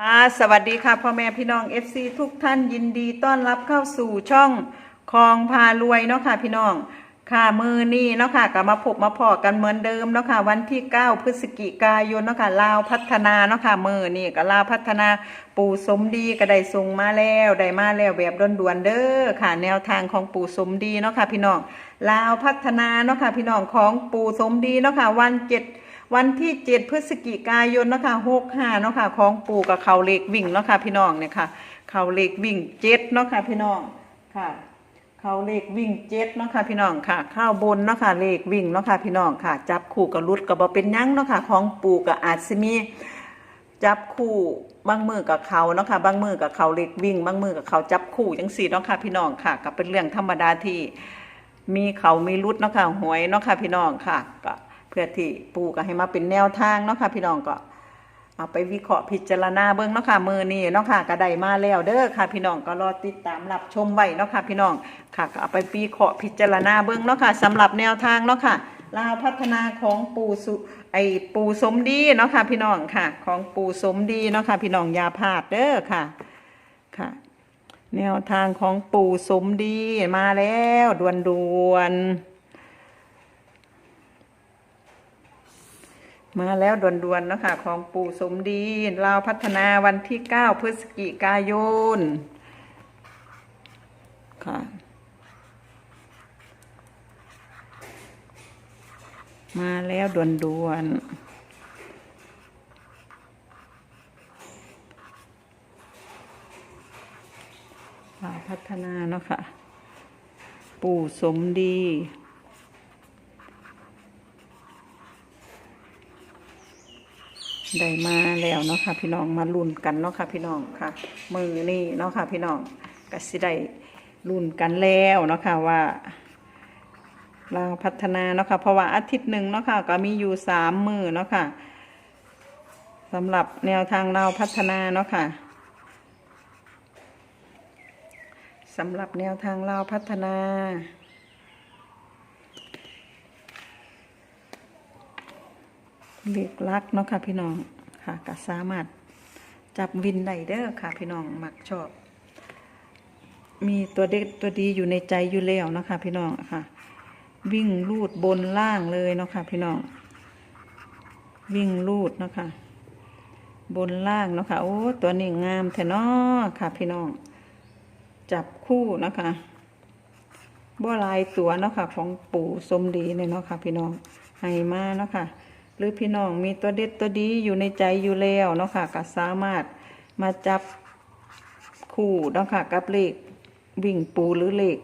ค่ะสวัสดีค่ะพ่อแม่พี่น้อง FC ทุกท่านยินดีต้อนรับเข้าสู่ช่องคองพารวยเนาะค่ะพี่น้อง ค่ะมือนี้เนาะค่ะกลับมาพบมาพอกันเหมือนเดิมเนาะค่ะวันที่ 9 พฤศจิกายนเนาะค่ะลาวพัฒนาเนาะค่ะมือนี่ก็ลาวพัฒนาปู่สมดีก็ได้ส่งมาแล้วได้มาแล้วแบบด่วนๆเด้อค่ะ แนวทางของปู่สมดีเนาะค่ะพี่น้องลาวพัฒนาเนาะค่ะพี่น้องของปู่สมดีเนาะค่ะวันเจ็ด วันที่7พฤศจิกายนเนาะคะ65เนาะค่ะของปู่กับเขาเล็กวิ่งเนาะค่ะพี่น้องเนี่ยค่ะเขาเล็กวิ่งเจ็ดเนาะค่ะพี่น้องค่ะเขาเล็กวิ่งเจ็ดเนาะค่ะพี่น้องค่ะ ข้าวบนเนาะค่ะเล็กวิ่งเนาะค่ะพี่น้องค่ะ จับคู่กับรุดกับบ่เป็นยังเนาะค่ะของปู่กับอาจสิมีจับคู่บางมือกับเขาเนาะค่ะบางมือกับเขาเล็กวิ่งบางมือกับเขาจับคู่จังสี่เนาะค่ะพี่น้องค่ะก็เป็นเรื่องธรรมดาที่มีเขามีรุดเนาะค่ะหวยเนาะค่ะพี่น้องค่ะก็ พื่อที่ปูก็ให้มาเป็นแนวทางเนาะค่ะพี่น้องก็เอาไปวิเคราะห์พิจารณาเบิ่งเนาะค่ะมือนี้เนาะค่ะก็ไดมาแล้วเด้อค่ะ พี่น้องก็รอติดตามรับชมไว้เนาะค่ะพี่น้องค่ะก็เอาไปวิเคราะห์พิจารณาเบิ่งเนาะค่ะสำหรับแนวทางเนาะค่ะลาวพัฒนาของปูสุไอปูสมดีเนาะค่ะพี่น้องค่ะ ของปูสมดีเนาะค่ะพี่น้องยาพลาดเด้อค่ะค่ะ แนวทางของปู่สมดีมาแล้วดวนด่วนๆ มาแล้วด่วนด่วนๆนะคะของปู่สมดีเราพัฒนาวันที่ 9 พฤศจิกายน ค่ะ มาแล้วด่วนด่วนๆป่าพัฒนาเนาะค่ะ ปู่สมดี ได้มาแล้วเนาะค่ะพี่น้องมาลุ้นกันเนาะค่ะพี่น้องค่ะ มือนี่เนาะค่ะพี่น้องก็สิได้ลุ้นกันแล้วเนาะค่ะว่าเราพัฒนาเนาะค่ะเพราะว่าอาทิตย์หนึ่งเนาะค่ะก็มีอยู่สามมือเนาะค่ะสำหรับแนวทางเราพัฒนาเนาะค่ะสำหรับแนวทางลาพัฒนา เล็กลักเนาะค่ะพี่น้องค่ะก็สามารถจับวินไดเด้อค่ะพี่น้องมักชอบ มีตัวเด็กตัวดีอยู่ในใจอยู่แล้วนะคะพี่น้องค่ะ วิ่งลูดบนล่างเลยเนาะค่ะพี่น้อง วิ่งลูดเนาะค่ะบนล่างเนาะค่ะโอ้ตัวนี้งามแท้เนาะค่ะพี่น้อง จับคู่นะคะบ่ลายตัวเนาะค่ะของปู่สมดีเนี่ยเนาะค่ะพี่น้องให้มาเนาะค่ะ หรือพี่น้องมีตัวเด็ดตัวดีอยู่ในใจอยู่แล้วเนาะค่ะก็สามารถมาจับคู่เนาะค่ะกับเลขวิ่งปูหรือเลข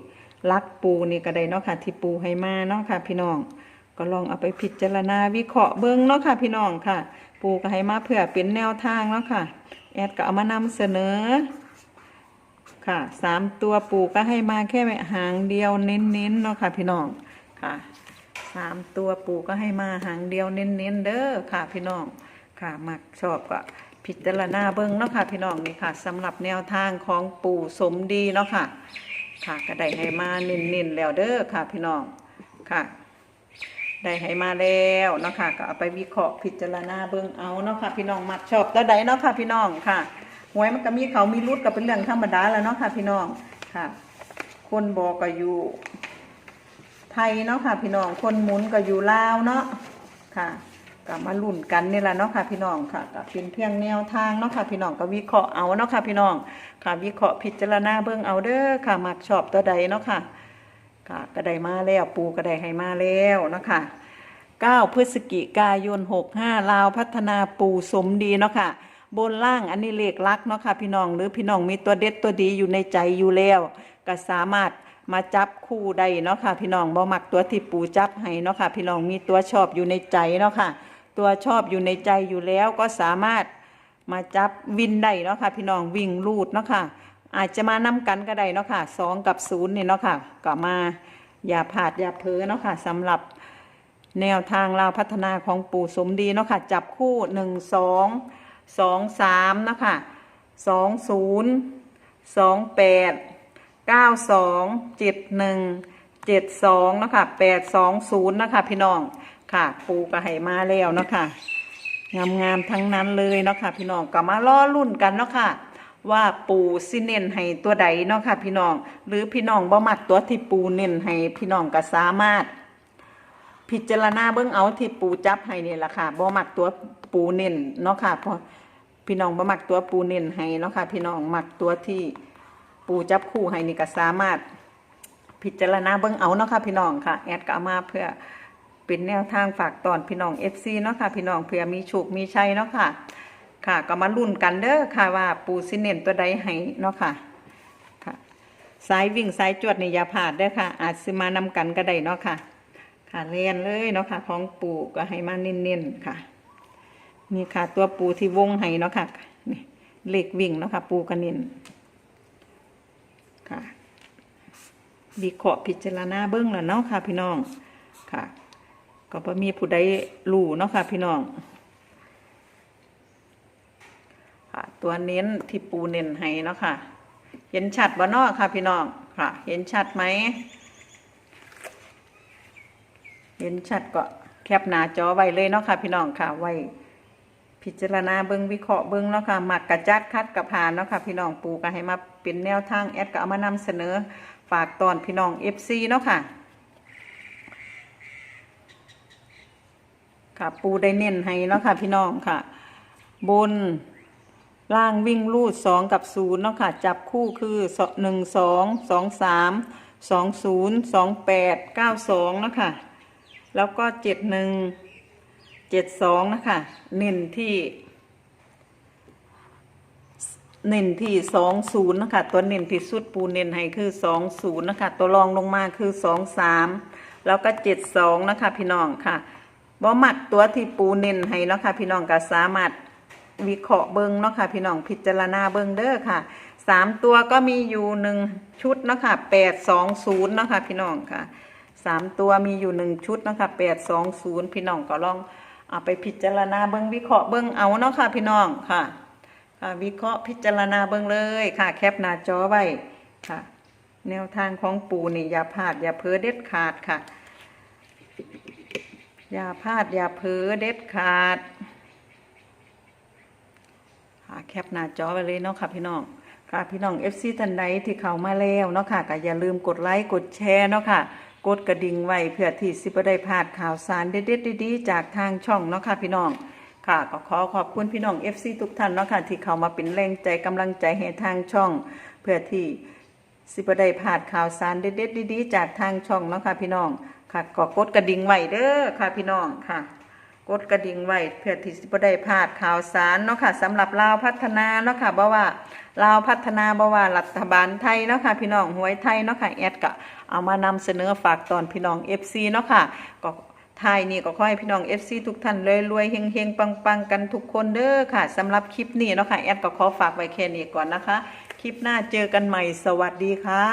ลักปูนี่ก็ได้เนาะค่ะ ที่ปูให้มาเนาะค่ะ พี่น้องก็ลองเอาไปพิจารณาวิเคราะห์เบิ้งเนาะค่ะ พี่น้องค่ะ ปูก็ให้มาเพื่อเป็นแนวทางเนาะค่ะ แอดก็เอามานำเสนอค่ะสามตัวปูก็ให้มาแค่หางเดียวเน้นๆเนาะค่ะ พี่น้องค่ะ สามตัวปู่ก็ให้มาหางเดียวเน้นๆเด้อค่ะ พี่น้องค่ะมักชอบก็พิจารณาเบิ้งเนาะค่ะพี่น้องนี่ค่ะสำหรับแนวทางของปู่สมดีเนาะค่ะ ค่ะก็ได้ให้มาเน้นๆแล้วเด้อค่ะ พี่น้องค่ะได้ให้มาแล้วเนาะค่ะก็เอาไปวิเคราะห์พิจารณาเบิ่งเอาเนาะค่ะ พี่น้องมักชอบตัวใดเนาะค่ะพี่น้องค่ะหวยมันก็มีเขามีรุดก็เป็นเรื่องธรรมดาแล้วเนาะค่ะ พี่น้องค่ะ คนบอกก็อยู่ ไทยเนาะค่ะ พี่น้องคนหมุนก็อยู่ลาวเนาะค่ะก็มาลุ่นกันนี่แหละเนาะค่ะพี่น้องค่ะก็เป็นเพียงแนวทางเนาะค่ะพี่น้องก็วิเคราะห์เอาเนาะค่ะพี่น้องค่ะวิเคราะห์พิจารณาเบิ่งเอาเด้อค่ะมักชอบตัวใดเนาะค่ะค่ะก็ได้มาแล้วปูก็ได้ให้มาแล้วเนาะค่ะ9พฤศจิกายน 65 ลาวพัฒนาปูสมดีเนาะค่ะบนล่างอันนี้เลขลักเนาะค่ะพี่น้องหรือพี่น้องมีตัวเด็ดตัวดีอยู่ในใจอยู่แล้วก็สามารถ มาจับคู่ได้เนาะค่ะ พี่น้องบ่มักตัวที่ปูจับให้เนาะค่ะ พี่น้องมีตัวชอบอยู่ในใจเนาะค่ะ ตัวชอบอยู่ในใจอยู่แล้วก็สามารถมาจับวินได้เนาะค่ะ พี่น้องวิ่งลูดเนาะค่ะ อาจจะมานำกันก็ได้เนาะค่ะสองกับศูนย์เนี่ยเนาะค่ะก็มาอย่าผาดอย่าเพ้อเนาะค่ะสำหรับแนวทางเราพัฒนาของปู่สมดีเนาะค่ะ จับคู่หนึ่งสองสองสามเนาะค่ะสองศูนย์สองแปด เก้าสองเจ็ดหนึ่งเจ็ดสองนะคะแปดสองศูนย์นะคะพี่น้องค่ะปูก็ให้มาแล้วเนาะค่ะงามๆทั้งนั้นเลยเนาะค่ะพี่น้องก็มาล่อรุ่นกันเนาะค่ะว่าปูสิเน้นให้ตัวใดเนาะค่ะพี่น้อง หรือพี่น้องบ่มักตัวที่ปูเน้นให้พี่น้องก็สามารถ พิจารณาเบิ่งเอาที่ปูจับให้นี่ล่ะค่ะบ่มักตัวปูเน้นเนาะค่ะพราะพี่น้องบ่มักตัวปูเน้นให้เนาะค่ะพี่น้องมักตัวที่ ปูจับคู่ให้นี่ก็สามารถพิจารณาเบิ่งเอาเนาะค่ะพี่น้องค่ะ แอดก็มาเพื่อเป็นแนวทางฝากตอนพี่น้อง FC เนาะค่ะพี่น้องเพื่อมีโชคมีชัยเนาะค่ะ ค่ะ ก็มาลุ้นกันเด้อค่ะว่าปูสิเน้นตัวใดให้เนาะค่ะค่ะ สายวิ่งสายจวดนี่อย่าพลาดเด้อค่ะ อาจสิมานำกันก็ได้เนาะค่ะ ค่ะเรียนเลยเนาะค่ะของปูก็ให้มาเน้นๆค่ะนี่ค่ะ ตัวปูที่วงให้เนาะค่ะนี่เหลขวิ่งเนาะค่ะ ปูก็เน้น ค่ะวิเคราะห์พิจารณาเบิ้องแล้วเนาะค่ะ พี่น้องค่ะ ก็บ่มีผู้ใดรู้เนาะค่ะ พี่น้องค่ะตัวเน้นที่ปูเน้นให้เนาะค่ะ เห็นชัดบ่เนาะค่ะ พี่น้องค่ะ เห็นชัดไหมเห็นชัดก็แคปหน้าจอไว้เลยเนาะค่ะ พี่น้องค่ะไว้ พิจารณาเบิ้งวิเคราะห์เบิ้งเนาะค่ะหมักกระจัดคัดกระพานเนาะค่ะพี่น้องปูก็ให้มาเป็นแนวทางแอดก็เอามานำเสนอฝากตอนพี่น้อง FC เนาะค่ะค่ะปูได้เน้นให้เนาะค่ะพี่น้องค่ะ บนล่างวิ่งลูดสองกับศูนย์เนาะค่ะ จับคู่คือหนึ่งสองสองสามสองศูนย์สองแปดเก้าสองเนาะค่ะ แล้วก็เจ็ดหนึ่ง เจ็ดสองนะคะเน้นที่เน้นที่สองศูนย์นะคะ ตัวเน้นที่สุดปูเน้นให้คือสองศูนย์นะคะ ตัวรองลงมาคือสองสามแล้วก็เจ็ดสองนะคะ พี่น้องค่ะบ่หมักตัวที่ปูเน้นให้เนาะค่ะพี่น้องก็สามารถวิเคราะห์เบิ้งเนาะค่ะพี่น้องพิจารณาเบิ้งเด้อค่ะสามตัวก็มีอยู่หนึ่งชุดเนาะค่ะแปดสองศูนย์เนาะค่ะพี่น้องค่ะสามตัวมีอยู่หนึ่งชุดเนาะค่ะแปดสองศูนย์พี่น้องก็ลอง เอาไปพิจารณาเบิ้งวิเคราะห์เบิ้งเอาเนาะค่ะพี่น้องค่ะค่ะวิเคราะห์พิจารณาเบิ้งเลยค่ะ แคปหน้าจอไว้ค่ะ แนวทางของปูนี่อย่าพลาดอย่าเพ้อเด็ดขาดค่ะ อย่าพลาดอย่าเพ้อเด็ดขาดค่ะแคปหน้าจอไปเลยเนาะค่ะพี่น้องค่ะพี่น้อง FC ท่านใดที่เข้ามาแล้วเนาะค่ะก็อย่าลืมกดไลค์กดแชร์เนาะค่ะ กดกระดิ่งไว้เพื่อที่สิบได้พลาดข่าวสารเด็ดๆดีๆจากทางช่องเนาะค่ะพี่น้องค่ะก็ขอขอบคุณพี่น้อง FC ทุกท่านเนาะค่ะที่เข้ามาเป็นแรงใจกำลังใจให้ทางช่อง เพื่อที่สิบได้พลาดข่าวสารเด็ดๆดีๆจากทางช่องเนาะค่ะพี่น้องค่ะก็กดกระดิ่งไว้เด้อค่ะพี่น้องค่ะ กดกระดิ่งไว้เพื่อที่สิบได้พลาดข่าวสารเนาะค่ะสำหรับลาวพัฒนาเนาะค่ะบ่ว่า ลาวพัฒนาบ่ว่ารัฐบาลไทยเนาะค่ะพี่น้องหวยไทยเนาะค่ะแอดก็เอามานำเสนอฝากตอนพี่น้อง FC เนาะค่ะก็ทายนี่ก็ขอให้พี่น้อง FC ทุกท่านรวยๆเฮงๆ ปังๆ กันทุกคนเด้อค่ะสำหรับคลิปนี้เนาะค่ะแอดก็ขอฝากไว้แค่นี้ก่อนนะคะ คลิปหน้าเจอกันใหม่สวัสดีค่ะ